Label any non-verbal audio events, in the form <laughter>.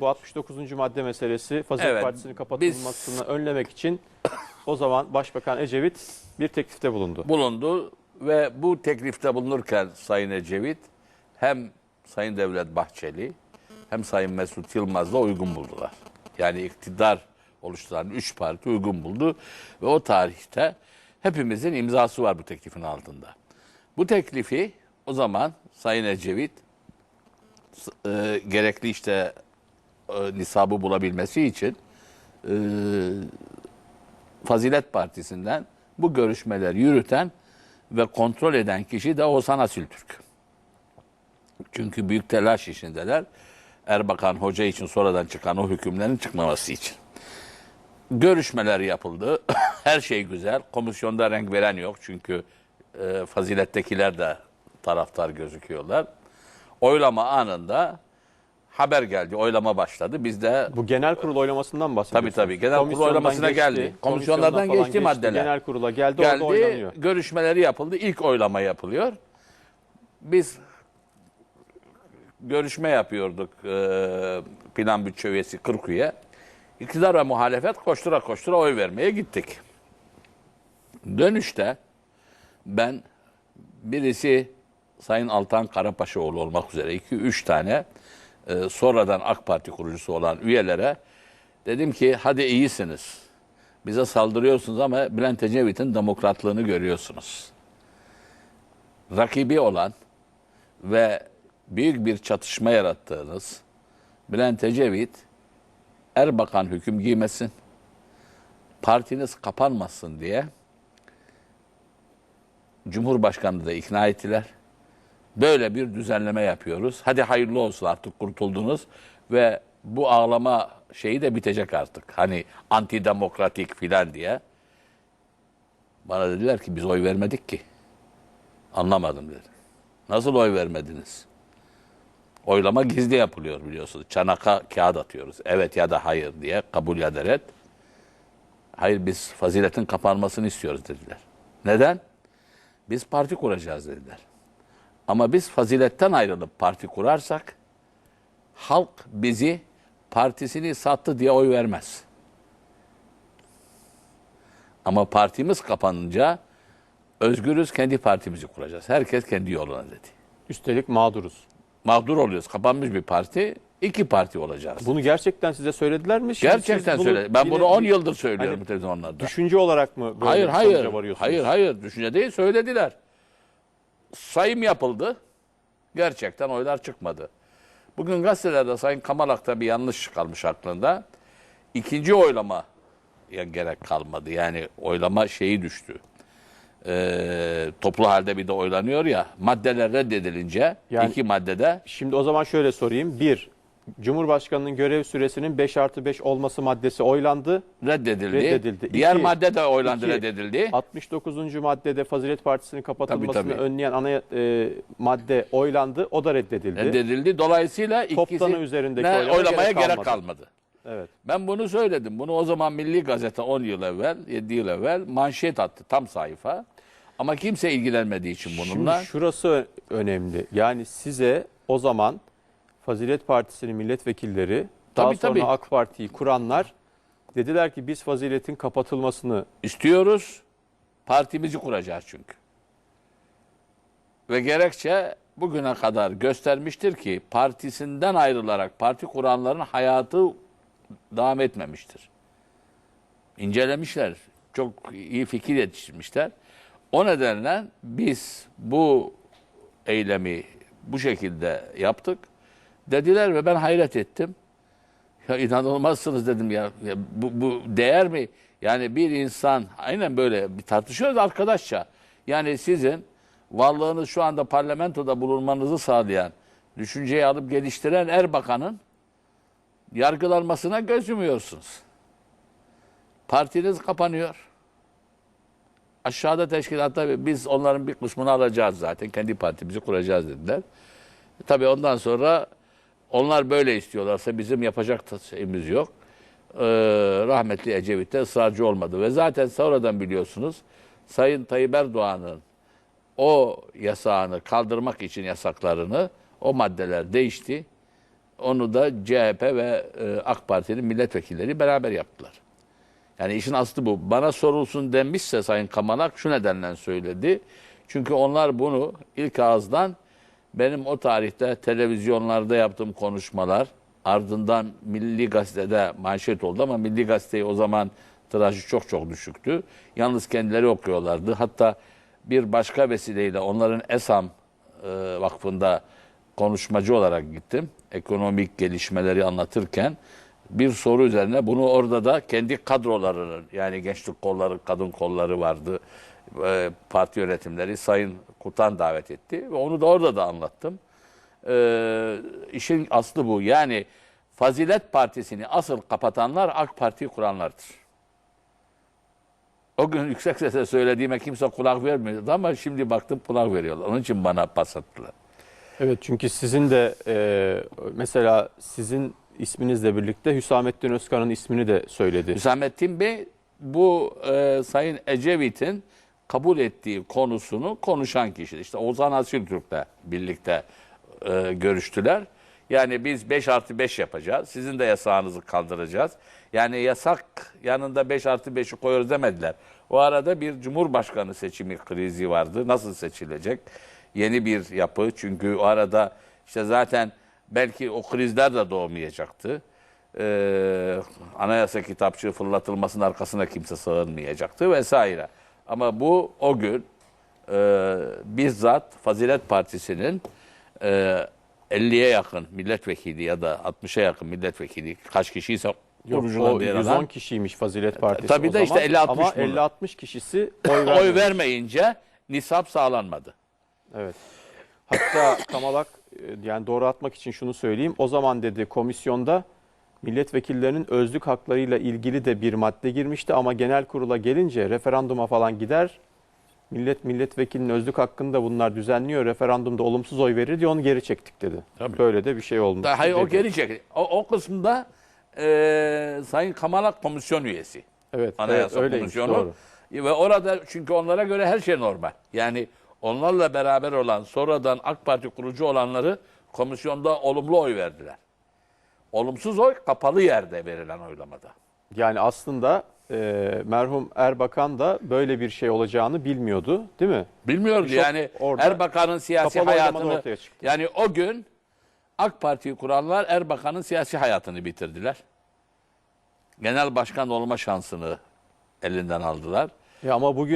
bu 69. madde meselesi Fazilet Evet, Partisi'nin kapatılmasını önlemek için o zaman Başbakan Ecevit bir teklifte bulundu. bulundu ve bu teklifte bulunurken Sayın Ecevit hem Sayın Devlet Bahçeli hem Sayın Mesut Yılmaz'la uygun buldular. Yani iktidar oluşturan üç parti uygun buldu ve o tarihte hepimizin imzası var bu teklifin altında. Bu teklifi o zaman Sayın Ecevit s- e, gerekli işte e, nisabı bulabilmesi için e, Fazilet Partisi'nden bu görüşmeleri yürüten ve kontrol eden kişi de Oğuzhan Asiltürk. Çünkü büyük telaş içindeler. Erbakan Hoca için sonradan çıkan o hükümlerin çıkmaması için. Görüşmeler yapıldı. <coughs> Her şey güzel. Komisyonda renk veren yok. Çünkü e, fazilettekiler de taraftar gözüküyorlar. Oylama anında haber geldi. Oylama başladı. Biz de Bu genel kurul oylamasından bahsediyorsunuz. Tabii, tabii. Genel kurul Komisyondan oylamasına geldi. Komisyonlardan falan geçti maddeler. Genel kurula geldi, orada geldi. oylanıyor. Görüşmeleri yapıldı. İlk oylama yapılıyor. Biz görüşme yapıyorduk e, plan bütçe üyesi 40 üye. İktidar ve muhalefet koştura koştura oy vermeye gittik. Dönüşte ben birisi Sayın Altan Karapaşaoğlu olmak üzere 2-3 tane e, sonradan AK Parti kurucusu olan üyelere dedim ki hadi iyisiniz. Bize saldırıyorsunuz ama Bülent Ecevit'in demokratlığını görüyorsunuz. Rakibi olan ve büyük bir çatışma yarattığınız Bülent Ecevit Erbakan hüküm giymesin, partiniz kapanmasın diye Cumhurbaşkanı da ikna ettiler. Böyle bir düzenleme yapıyoruz. Hadi hayırlı olsun artık kurtuldunuz ve bu ağlama şeyi de bitecek artık. Hani antidemokratik filan diye. Bana dediler ki biz oy vermedik ki. Anlamadım dedi. Nasıl oy vermediniz? Oylama gizli yapılıyor biliyorsunuz. Çanaka kağıt atıyoruz. Evet ya da hayır diye kabul ya da red. Hayır biz faziletin kapanmasını istiyoruz dediler. Neden? Biz parti kuracağız dediler. Ama biz faziletten ayrılıp parti kurarsak halk bizi partisini sattı diye oy vermez. Ama partimiz kapanınca özgürüz kendi partimizi kuracağız. Herkes kendi yoluna dedi. Üstelik mağduruz. Mağdur oluyoruz. Kapanmış bir parti, iki parti olacağız. Bunu gerçekten size söylediler mi? Şimdi Gerçekten söyle. Ben bunu 10 bir yıldır söylüyorum Hani televizyonlarda. Düşünce olarak mı böyle Hayır hayır. varıyorsunuz? Hayır hayır. Düşünce değil söylediler. Sayım yapıldı. Gerçekten oylar çıkmadı. Bugün gazetelerde Sayın Kamalak'ta bir yanlış kalmış aklında. İkinci oylama ya gerek kalmadı. Yani oylama şeyi düştü. Ee, toplu halde bir de oylanıyor ya. Maddeler reddedilince Yani- iki maddede Şimdi o zaman şöyle sorayım. Bir, Cumhurbaşkanının görev süresinin 5 artı 5 olması maddesi oylandı. reddedildi. Reddedildi. Diğer İki- madde de oylandı iki- reddedildi. 69. maddede Fazilet Partisi'nin kapatılmasını Tabii, tabii. önleyen ana e, madde oylandı. O da reddedildi. Reddedildi. Dolayısıyla ikisi Toplanı üzerindeki oylama oylamaya gerek gerek kalmadı. kalmadı. Evet. Ben bunu söyledim. Bunu o zaman Milli Gazete 10 yıl evvel, 7 yıl evvel manşet attı tam sayfa. Ama kimse ilgilenmediği için bununla. Şimdi şurası önemli. Yani size o zaman Fazilet Partisi'nin milletvekilleri daha Tabii, sonra tabii. AK Parti'yi kuranlar dediler ki biz Fazilet'in kapatılmasını istiyoruz. Partimizi kuracağız çünkü. Ve gerekçe bugüne kadar göstermiştir ki partisinden ayrılarak parti kuranların hayatı devam etmemiştir. İncelemişler. Çok iyi fikir yetiştirmişler. O nedenle biz bu eylemi bu şekilde yaptık. Dediler ve ben hayret ettim. Ya inanılmazsınız dedim ya. ya bu, bu değer mi? Yani bir insan aynen böyle bir tartışıyoruz arkadaşça. Yani sizin varlığınız şu anda parlamentoda bulunmanızı sağlayan, düşünceyi alıp geliştiren Erbakan'ın yargılanmasına göz yumuyorsunuz. Partiniz kapanıyor. Aşağıda teşkilatta biz onların bir kısmını alacağız zaten. Kendi partimizi kuracağız dediler. Tabii ondan sonra onlar böyle istiyorlarsa bizim yapacak şeyimiz yok. Ee, rahmetli Ecevit de ısrarcı olmadı. Ve zaten sonradan biliyorsunuz Sayın Tayyip Erdoğan'ın o yasağını kaldırmak için yasaklarını o maddeler değişti. onu da CHP ve e, AK Parti'nin milletvekilleri beraber yaptılar. Yani işin aslı bu. Bana sorulsun denmişse Sayın Kamalak şu nedenle söyledi. Çünkü onlar bunu ilk ağızdan benim o tarihte televizyonlarda yaptığım konuşmalar ardından Milli Gazete'de manşet oldu ama Milli Gazete'yi o zaman tirajı çok çok düşüktü. Yalnız kendileri okuyorlardı. Hatta bir başka vesileyle onların ESAM e, Vakfı'nda konuşmacı olarak gittim. Ekonomik gelişmeleri anlatırken bir soru üzerine bunu orada da kendi kadrolarının yani gençlik kolları, kadın kolları vardı. E, parti yönetimleri Sayın Kutan davet etti ve onu da orada da anlattım. E, işin aslı bu. Yani Fazilet Partisi'ni asıl kapatanlar AK Parti kuranlardır. O gün yüksek sesle söylediğime kimse kulak vermiyordu ama şimdi baktım kulak veriyorlar. Onun için bana pas attılar. Evet çünkü sizin de e, mesela sizin isminizle birlikte Hüsamettin Özkan'ın ismini de söyledi. Hüsamettin Bey bu e, Sayın Ecevit'in kabul ettiği konusunu konuşan kişi. İşte Ozan Asiltürk'le birlikte e, görüştüler. Yani biz 5 artı 5 yapacağız. Sizin de yasağınızı kaldıracağız. Yani yasak yanında 5 artı 5'i koyuyoruz demediler. O arada bir cumhurbaşkanı seçimi krizi vardı. Nasıl seçilecek? Yeni bir yapı. Çünkü o arada işte zaten belki o krizler de doğmayacaktı. Ee, anayasa kitapçığı fırlatılmasının arkasına kimse sığınmayacaktı vesaire. Ama bu o gün e, bizzat Fazilet Partisi'nin e, 50'ye yakın milletvekili ya da 60'a yakın milletvekili kaç kişiyse Yok, o yer 110 alan kişiymiş Fazilet Partisi tabii de işte zaman. 50-60 Ama bunu. 50-60 kişisi oy oy vermeyince nisap sağlanmadı. Evet. Hatta Kamalak e, yani doğru atmak için şunu söyleyeyim. O zaman dedi komisyonda milletvekillerinin özlük haklarıyla ilgili de bir madde girmişti ama genel kurula gelince referanduma falan gider. Millet milletvekilinin özlük hakkını da bunlar düzenliyor. Referandumda olumsuz oy verir diye onu geri çektik dedi. Tabii. Böyle de bir şey olmuş. Hayır o dedi. gelecek. O, o kısımda e, Sayın Kamalak komisyon üyesi. Evet, evet Anayasa öyleymiş Komisyonu. doğru. Ve orada çünkü onlara göre her şey normal. Yani onlarla beraber olan sonradan AK Parti kurucu olanları komisyonda olumlu oy verdiler. Olumsuz oy kapalı yerde verilen oylamada. Yani aslında e, merhum Erbakan da böyle bir şey olacağını bilmiyordu değil mi? Bilmiyordu Çok yani orada Erbakan'ın siyasi kapalı oylamada hayatını ortaya çıktı. yani o gün AK Parti'yi kuranlar Erbakan'ın siyasi hayatını bitirdiler. Genel başkan olma şansını elinden aldılar. Ya ama bugün